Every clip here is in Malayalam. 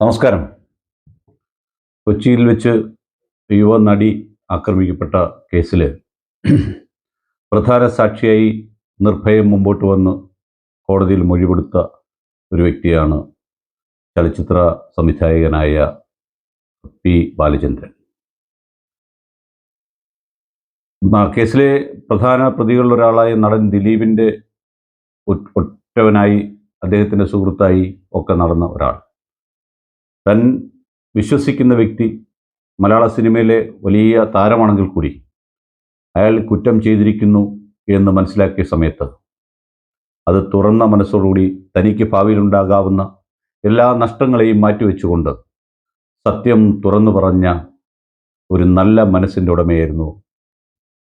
നമസ്കാരം. കൊച്ചിയിൽ വെച്ച് യുവ നടി ആക്രമിക്കപ്പെട്ട കേസിൽ പ്രധാന സാക്ഷിയായി നിർഭയം മുമ്പോട്ട് വന്ന് കോടതിയിൽ മൊഴി കൊടുത്ത ഒരു വ്യക്തിയാണ് ചലച്ചിത്ര സംവിധായകനായ പി ബാലചന്ദ്രൻ. കേസിലെ പ്രധാന പ്രതികളിലൊരാളായ നടൻ ദിലീപിന്റെ ഒറ്റവനായി അദ്ദേഹത്തിന്റെ സുഹൃത്തായി ഒക്കെ നടന്ന ഒരാൾ. താൻ വിശ്വസിക്കുന്ന വ്യക്തി മലയാള സിനിമയിലെ വലിയ താരമാണെങ്കിൽ കൂടി അയാൾ കുറ്റം ചെയ്തിരിക്കുന്നു എന്ന് മനസ്സിലാക്കിയ സമയത്ത് അത് തുറന്ന മനസ്സോടുകൂടി തനിക്ക് ഭാവിയിലുണ്ടാകാവുന്ന എല്ലാ നഷ്ടങ്ങളെയും മാറ്റിവെച്ചുകൊണ്ട് സത്യം തുറന്നു പറഞ്ഞ ഒരു നല്ല മനസ്സിന്റെ ഉടമയായിരുന്നു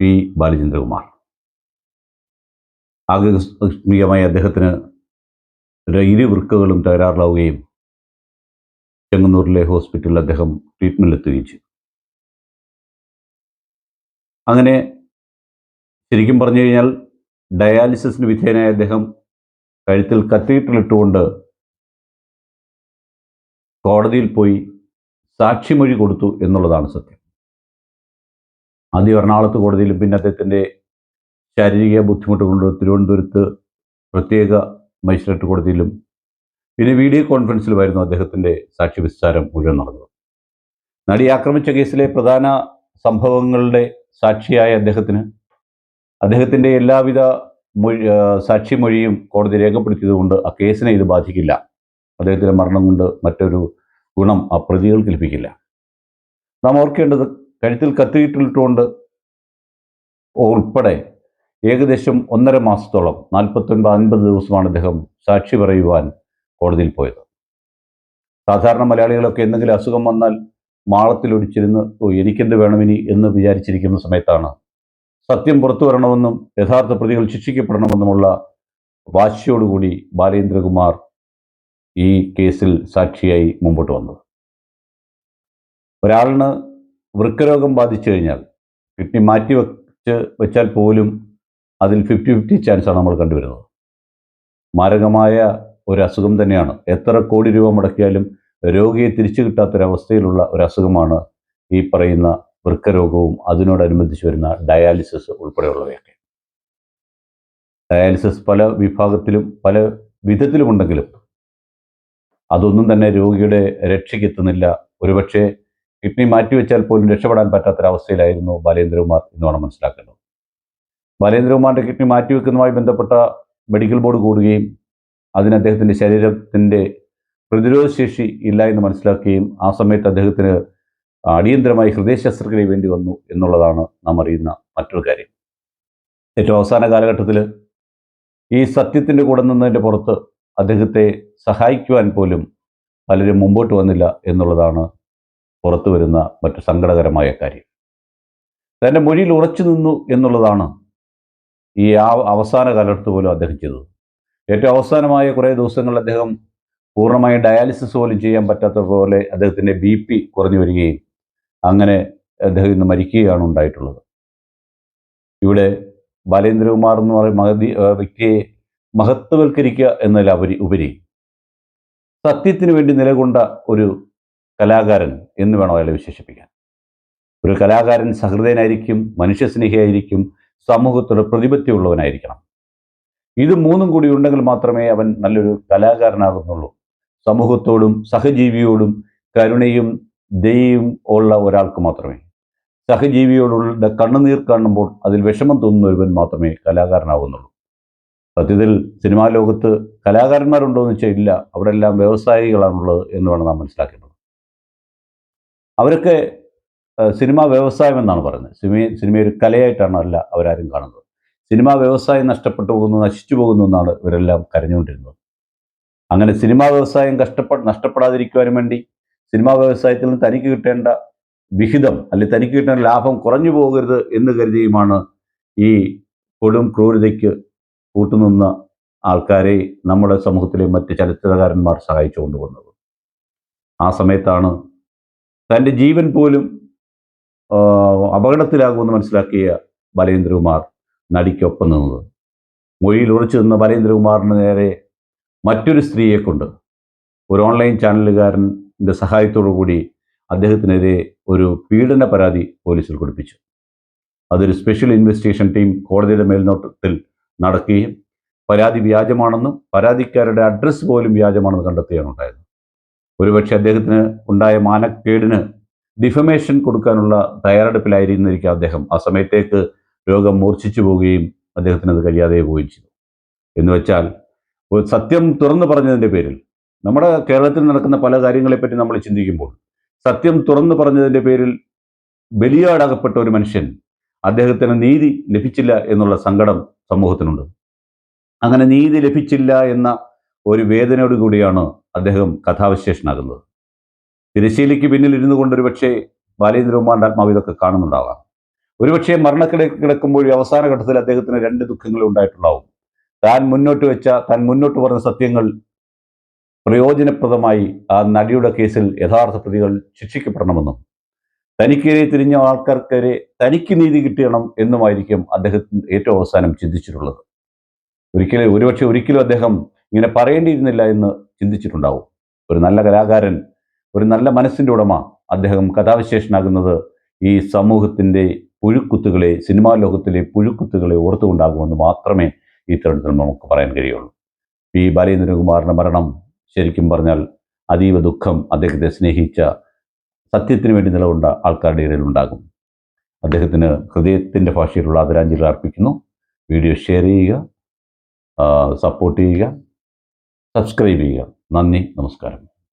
പി ബാലചന്ദ്രകുമാർ. ആകസ്മികമായി അദ്ദേഹത്തിന് ഇരു വൃക്കകളും തകരാറിലാവുകയും ചെങ്ങന്നൂരിലെ ഹോസ്പിറ്റലിൽ അദ്ദേഹം ട്രീറ്റ്മെന്റിൽ എത്തുകയും അങ്ങനെ ശരിക്കും പറഞ്ഞു കഴിഞ്ഞാൽ ഡയാലിസിസിന് വിധേയനായ അദ്ദേഹം കഴുത്തിൽ കത്തീറ്ററിലിട്ടുകൊണ്ട് കോടതിയിൽ പോയി സാക്ഷിമൊഴി കൊടുത്തു എന്നുള്ളതാണ് സത്യം. ആദ്യം എറണാകുളത്ത് കോടതിയിലും പിന്നെ അദ്ദേഹത്തിന്റെ ശാരീരിക ബുദ്ധിമുട്ട് കൊണ്ട് തിരുവനന്തപുരത്ത് പ്രത്യേക മജിസ്ട്രേറ്റ് കോടതിയിലും പിന്നെ വീഡിയോ കോൺഫറൻസിലുമായിരുന്നു അദ്ദേഹത്തിന്റെ സാക്ഷി വിസ്താരം മുഴുവൻ നടന്നത്. നടി ആക്രമിച്ച കേസിലെ പ്രധാന സംഭവങ്ങളുടെ സാക്ഷിയായ അദ്ദേഹത്തിന് അദ്ദേഹത്തിന്റെ എല്ലാവിധ മൊഴി സാക്ഷിമൊഴിയും കോടതി രേഖപ്പെടുത്തിയതുകൊണ്ട് ആ കേസിനെ ഇത് ബാധിക്കില്ല. അദ്ദേഹത്തിന്റെ മരണം കൊണ്ട് മറ്റൊരു ഗുണം ആ പ്രതികൾക്ക് ലഭിക്കില്ല. നാം ഓർക്കേണ്ടത് കഴുത്തിൽ കത്തിയിട്ടിട്ടുകൊണ്ട് ഉൾപ്പെടെ ഏകദേശം ഒന്നര മാസത്തോളം നാൽപ്പത്തൊൻപത് അൻപത് ദിവസമാണ് അദ്ദേഹം സാക്ഷി പറയുവാൻ കോടതിയിൽ പോയത്. സാധാരണ മലയാളികളൊക്കെ എന്തെങ്കിലും അസുഖം വന്നാൽ മാളത്തിലൊടിച്ചിരുന്ന് ഓ എനിക്കെന്ത് വേണമിനി എന്ന് വിചാരിച്ചിരിക്കുന്ന സമയത്താണ് സത്യം പുറത്തു വരണമെന്നും യഥാർത്ഥ പ്രതികൾ ശിക്ഷിക്കപ്പെടണമെന്നുമുള്ള വാശിയോടുകൂടി ബാലേന്ദ്രകുമാർ ഈ കേസിൽ സാക്ഷിയായി മുമ്പോട്ട് വന്നത്. ഒരാളിന് വൃക്കരോഗം ബാധിച്ചു കഴിഞ്ഞാൽ കിഡ്നി മാറ്റി വെച്ച് വെച്ചാൽ പോലും അതിൽ ഫിഫ്റ്റി ഫിഫ്റ്റി ചാൻസാണ് നമ്മൾ കണ്ടുവരുന്നത്. മാരകമായ ഒരു അസുഖം തന്നെയാണ്. എത്ര കോടി രൂപ മുടക്കിയാലും രോഗിയെ തിരിച്ചു കിട്ടാത്തൊരവസ്ഥയിലുള്ള ഒരു അസുഖമാണ് ഈ പറയുന്ന വൃക്കരോഗവും അതിനോടനുബന്ധിച്ച് വരുന്ന ഡയാലിസിസ് ഉൾപ്പെടെയുള്ളവയൊക്കെ. ഡയാലിസിസ് പല വിഭാഗത്തിലും പല വിധത്തിലുമുണ്ടെങ്കിലും അതൊന്നും തന്നെ രോഗിയുടെ രക്ഷയ്ക്കെത്തുന്നില്ല ഒരുപക്ഷെ കിഡ്നി മാറ്റിവെച്ചാൽ പോലും രക്ഷപ്പെടാൻ പറ്റാത്തൊരവസ്ഥയിലായിരുന്നു ബാലേന്ദ്രകുമാർ എന്ന് വേണം മനസ്സിലാക്കേണ്ടത്. ബാലേന്ദ്രകുമാറിന്റെ കിഡ്നി മാറ്റിവെക്കുന്നതുമായി ബന്ധപ്പെട്ട മെഡിക്കൽ ബോർഡ് കൂടുകയും അതിന് അദ്ദേഹത്തിന്റെ ശരീരത്തിന്റെ പ്രതിരോധശേഷി ഇല്ല എന്ന് മനസ്സിലാക്കുകയും ആ സമയത്ത് അദ്ദേഹത്തിന് അടിയന്തരമായി ഹൃദയ ശസ്ത്രക്രിയ വേണ്ടി വന്നു എന്നുള്ളതാണ് നാം അറിയുന്ന മറ്റൊരു കാര്യം. ഏറ്റവും അവസാന കാലഘട്ടത്തിൽ ഈ സത്യത്തിന്റെ കൂടെ നിന്നതിന്റെ പുറത്ത് അദ്ദേഹത്തെ സഹായിക്കുവാൻ പോലും പലരും മുമ്പോട്ട് വന്നില്ല എന്നുള്ളതാണ് പുറത്തു വരുന്ന മറ്റു സങ്കടകരമായ കാര്യം. തന്റെ മൊഴിയിൽ ഉറച്ചു നിന്നു എന്നുള്ളതാണ് ഈ ആ അവസാന കാലഘട്ടത്ത് പോലും അദ്ദേഹം ചെയ്തത്. ഏറ്റവും അവസാനമായ കുറേ ദിവസങ്ങളിൽ അദ്ദേഹം പൂർണമായി ഡയാലിസിസ് പോലും ചെയ്യാൻ പറ്റാത്ത പോലെ അദ്ദേഹത്തിന്റെ ബി പി കുറഞ്ഞു വരികയും അങ്ങനെ അദ്ദേഹം ഇന്ന് മരിക്കുകയാണ് ഉണ്ടായിട്ടുള്ളത്. ഇവിടെ ബാലേന്ദ്രകുമാർ എന്ന് പറയുന്ന മഹതി വ്യക്തിയെ മഹത്വവൽക്കരിക്കുക എന്നതിലുപരി ഉപരി സത്യത്തിന് വേണ്ടി നിലകൊണ്ട ഒരു കലാകാരൻ എന്ന് വേണം അയാളെ വിശേഷിപ്പിക്കാൻ. ഒരു കലാകാരൻ സഹൃദയനായിരിക്കും മനുഷ്യസ്നേഹിയായിരിക്കും സമൂഹത്തോട് പ്രതിപത്തിയുള്ളവനായിരിക്കണം. ഇത് മൂന്നും കൂടി ഉണ്ടെങ്കിൽ മാത്രമേ അവൻ നല്ലൊരു കലാകാരനാകുന്നുള്ളൂ. സമൂഹത്തോടും സഹജീവിയോടും കരുണയും ദയയും ഉള്ള ഒരാൾക്ക് മാത്രമേ. സഹജീവിയോടുള്ള കണ്ണുനീർ കാണുമ്പോൾ അതിൽ വിഷമം തോന്നുന്ന ഒരുവൻ മാത്രമേ കലാകാരനാകുന്നുള്ളൂ. സത്യത്തിൽ സിനിമാ ലോകത്ത് കലാകാരന്മാരുണ്ടോ എന്ന് വെച്ചാൽ ഇല്ല. അവിടെ എല്ലാം വ്യവസായികളാണുള്ളത് എന്ന് വേണം നാം മനസ്സിലാക്കേണ്ടത്. അവരൊക്കെ സിനിമാ വ്യവസായം എന്നാണ് പറയുന്നത്. സിനിമ സിനിമയൊരു കലയായിട്ടാണ് അല്ല അവരാരും കാണുന്നത്. സിനിമാ വ്യവസായം നഷ്ടപ്പെട്ടു പോകുന്നു നശിച്ചു പോകുന്നു എന്നാണ് ഇവരെല്ലാം കരഞ്ഞുകൊണ്ടിരുന്നത്. അങ്ങനെ സിനിമാ വ്യവസായം കഷ്ടപ്പെ നഷ്ടപ്പെടാതിരിക്കുവാനും വേണ്ടി സിനിമാ വ്യവസായത്തിൽ നിന്ന് തനിക്ക് കിട്ടേണ്ട വിഹിതം അല്ലെങ്കിൽ തനിക്ക് കിട്ടേണ്ട ലാഭം കുറഞ്ഞു പോകരുത് എന്ന് കരുതിയുമാണ് ഈ കൊടും ക്രൂരതയ്ക്ക് കൂട്ടുനിന്ന ആൾക്കാരെ നമ്മുടെ സമൂഹത്തിലെ മറ്റ് ചലച്ചിത്രകാരന്മാർ സഹായിച്ചു കൊണ്ടുവന്നത്. ആ സമയത്താണ് തന്റെ ജീവൻ പോലും അപകടത്തിലാകുമെന്ന് മനസ്സിലാക്കിയ ബാലേന്ദ്രകുമാർ നടിക്കൊപ്പം നിന്നത്. മൊഴിയിൽ ഉറച്ചു നിന്ന വരേന്ദ്രകുമാറിന് നേരെ മറ്റൊരു സ്ത്രീയെക്കൊണ്ട് ഒരു ഓൺലൈൻ ചാനലുകാരന്റെ സഹായത്തോടു കൂടി അദ്ദേഹത്തിനെതിരെ ഒരു പീഡന പരാതി പോലീസിൽ കൊടുപ്പിച്ചു. അതൊരു സ്പെഷ്യൽ ഇൻവെസ്റ്റിഗേഷൻ ടീം കോടതിയുടെ മേൽനോട്ടത്തിൽ നടക്കുകയും പരാതി വ്യാജമാണെന്നും പരാതിക്കാരുടെ അഡ്രസ്സ് പോലും വ്യാജമാണെന്ന് കണ്ടെത്തുകയാണ് ഉണ്ടായത്. ഒരുപക്ഷെ അദ്ദേഹത്തിന് ഉണ്ടായ മാനക്കേടിന് ഡിഫമേഷൻ കൊടുക്കാനുള്ള തയ്യാറെടുപ്പിലായിരുന്നിരിക്കാം അദ്ദേഹം. ആ സമയത്തേക്ക് രോഗം മൂർച്ഛിച്ചു പോവുകയും അദ്ദേഹത്തിന് അത് കഴിയാതെ പോവുകയും ചെയ്തു. എന്ന് വെച്ചാൽ സത്യം തുറന്നു പറഞ്ഞതിന്റെ പേരിൽ നമ്മുടെ കേരളത്തിൽ നടക്കുന്ന പല കാര്യങ്ങളെപ്പറ്റി നമ്മൾ ചിന്തിക്കുമ്പോൾ സത്യം തുറന്നു പറഞ്ഞതിന്റെ പേരിൽ ബലിയാടകപ്പെട്ട ഒരു മനുഷ്യൻ അദ്ദേഹത്തിന് നീതി ലഭിച്ചില്ല എന്നുള്ള സങ്കടം സമൂഹത്തിനുണ്ട്. അങ്ങനെ നീതി ലഭിച്ചില്ല എന്ന ഒരു വേദനയോട് കൂടിയാണ് അദ്ദേഹം കഥാവിശേഷനാകുന്നത്. തിരശ്ശീലയ്ക്ക് പിന്നിൽ ഇരുന്നു കൊണ്ട് ഒരുപക്ഷെ ബാലേന്ദ്രകുമാറിന്റെ ആത്മാവ് ഇതൊക്കെ കാണുന്നുണ്ടാവാം. ഒരുപക്ഷെ മരണക്കിട കിടക്കുമ്പോൾ അവസാന ഘട്ടത്തിൽ അദ്ദേഹത്തിന് രണ്ട് ദുഃഖങ്ങൾ ഉണ്ടായിട്ടുണ്ടാവും. താൻ മുന്നോട്ട് വെച്ച താൻ മുന്നോട്ട് പറഞ്ഞ സത്യങ്ങൾ പ്രയോജനപ്രദമായി ആ നടിയുടെ കേസിൽ യഥാർത്ഥ പ്രതികൾ ശിക്ഷിക്കപ്പെടണമെന്നും തനിക്കെതിരെ തിരിഞ്ഞ ആൾക്കാർക്കെതിരെ തനിക്ക് നീതി കിട്ടണം എന്നുമായിരിക്കും അദ്ദേഹത്തിന് ഏറ്റവും അവസാനം ചിന്തിച്ചിട്ടുള്ളത്. ഒരിക്കലും ഒരുപക്ഷെ ഒരിക്കലും അദ്ദേഹം ഇങ്ങനെ പറയേണ്ടിയിരുന്നില്ല എന്ന് ചിന്തിച്ചിട്ടുണ്ടാവും. ഒരു നല്ല കലാകാരൻ ഒരു നല്ല മനസ്സിന്റെ ഉടമ അദ്ദേഹം കഥാവിശേഷനാകുന്നത് ഈ സമൂഹത്തിന്റെ പുഴുക്കുത്തുകളെ സിനിമാ ലോകത്തിലെ പുഴുക്കുത്തുകളെ ഓർത്തുകൊണ്ടാകുമെന്ന് മാത്രമേ ഈ തെരഞ്ഞെടുപ്പിൽ നമുക്ക് പറയാൻ കഴിയുള്ളൂ. പി ബാലേന്ദ്രകുമാറിന്റെ മരണം ശരിക്കും പറഞ്ഞാൽ അതീവ ദുഃഖം അദ്ദേഹത്തെ സ്നേഹിച്ച സത്യത്തിന് വേണ്ടി നിലകൊണ്ട ആൾക്കാരുടെ ഇടയിൽ ഉണ്ടാകും. അദ്ദേഹത്തിന് ഹൃദയത്തിന്റെ ഭാഷയിലുള്ള ആദരാഞ്ജലി അർപ്പിക്കുന്നു. വീഡിയോ ഷെയർ ചെയ്യുക സപ്പോർട്ട് ചെയ്യുക സബ്സ്ക്രൈബ് ചെയ്യുക. നന്ദി നമസ്കാരം.